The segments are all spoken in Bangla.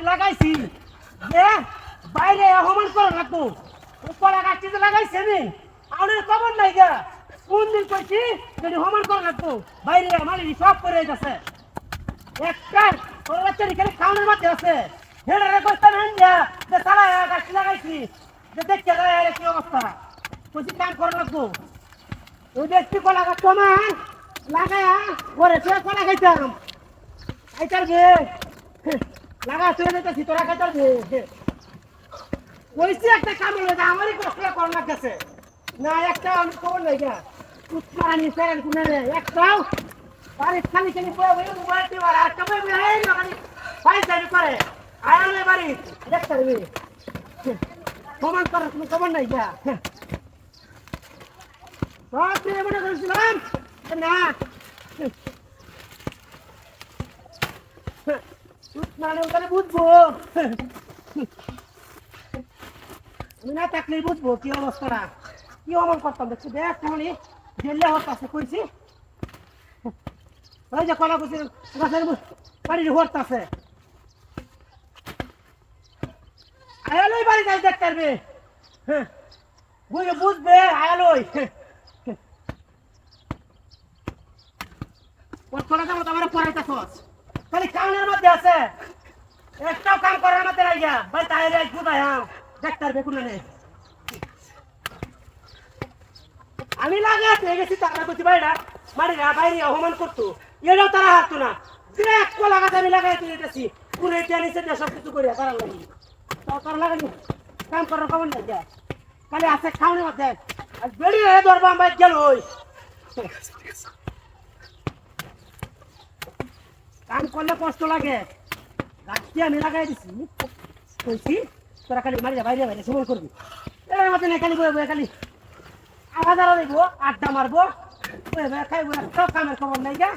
গাছটি লাগাইছি, যে বাইরে অপমান করে রাখব কলা গাছটি যে লাগাইছে নি আমাদের খবর নাই গা। কোন দিন কইছি যদি সমান করে রাখব বাইরে আমার সব করে গেছে একটা কলা গাছটি খালি খাওয়ানোর মধ্যে আছে। হেডারে কইতাম হেন দিয়া যে তারা গাছটি লাগাইছি, যে দেখতে যায় কি অবস্থা? কইছি, কাম করে রাখব ওই ব্যক্তি কলা গাছ আমার, লাগায়া ঘরে সে কলা খাইতাম খাইতার গে লাগা চলে যেতেছি তোরা গে কইছি একটা কাম হলো যে আমারই কষ্ট করার লাগতেছে। না, একটা আমি খবর নাই গা। উৎমারানি ফেরেন কোনে রে একটাও বাড়ি খালি খালি বয়ে বয়ে মোবাইল টিবার আর কবে বয়ে এই লাগানি ফাইল চাইনি করে আয়ালে বাড়ি দেখতে রে সমান করার কোনো খবর নাই গা। সব মনে করেছিলাম? না। ওখানে বুঝব। আমি না থাকলে বুঝব কি অবস্থাটা কি অমন করতাম দেখছি, দেখ মানে জেলে হতাছে কইছি। ওই যে কলা কুচি গাছের বাড়ির হরতাছে আয়ালই বাড়ি যাই দেখতে পারবে হ্যাঁ বুঝে বুঝবে আয়ালই ওর কলা কাম তো আমার পড়াইতেছস খালি কামের মধ্যে আছে। একটাও কাম করার মধ্যে নাই গা ভাই তাই রে গুদাই হাম ডাক্তার বেকুন নেই আমি লাগা পেয়ে গেছি টাকা করছি বাইরা মারিরা বাইরে অপমান করতো। এটাও তারা হারতো না। যে এক কলা গাছ আমি লাগাই তুই এটাছি কোন এটা নিচে দিয়ে সব কিছু করিয়া তারা লাগি। তাও তারা কাম করার খবর নাই, যা। খালি আছে খাওয়ানোর মধ্যে। আর বেরিয়ে ধরবা বাইক গেল ওই। কাম করলে কষ্ট লাগে। গাছটি আমি লাগাই দিছি। কইছি, তোরা খালি মারি বাইরে বাইরে সময় করবি। এর না খালি বয়ে খালি আরও দেখব আড্ডা মারবো। খাইবো, একটা কামের খবর নাই গা।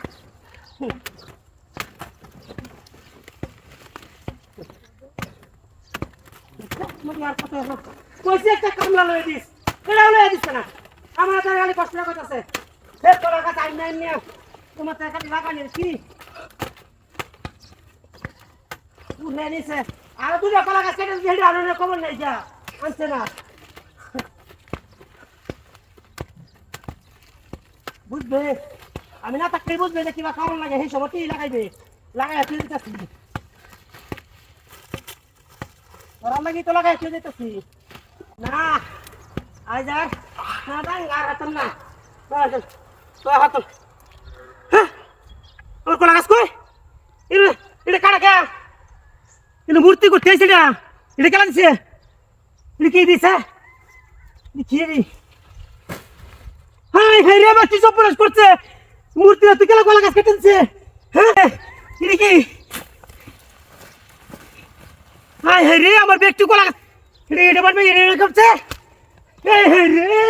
কইছি, একটা কামলা লয়ে দিস। এটাও লয়ে দিস না। আমার তার খালি কষ্ট করতেছে তোর কাছে আইন নাই নিয়ে। তোমার তার খালি লাগানি কি? উঠে নিছে। আর দুটো কলা গাছ কেটে দিয়েছে আর অন্য খবর নেই যা। আনছে না। বুঝবে? আমি না থাকলে বুঝবে যে কিবা কেমন লাগে, সেই তুই লাগাইবে? লাগাই তুই দিতেছি। তোরা লাগি তো লাগাই তুই দিতেছি। না আজ আর না দাং আর হাতাম না। তো হাতাম হ্যাঁ? ওর কলা গাছ কই? এটা কাটা কে কিন্তু মূর্তি করতে আইছে এটা এটা কেলা দিছে? এটা কি দিছে? এটা কি রে? হাই হাই রে বাচ্চি সব প্রকাশ করছে? মূর্তি তুই কেলা গলা গাছ কেটে দিছে? হ্যাঁ এটা আমার ব্যক্তি এটা বাড়বে এটা করছে এই, হাই রে।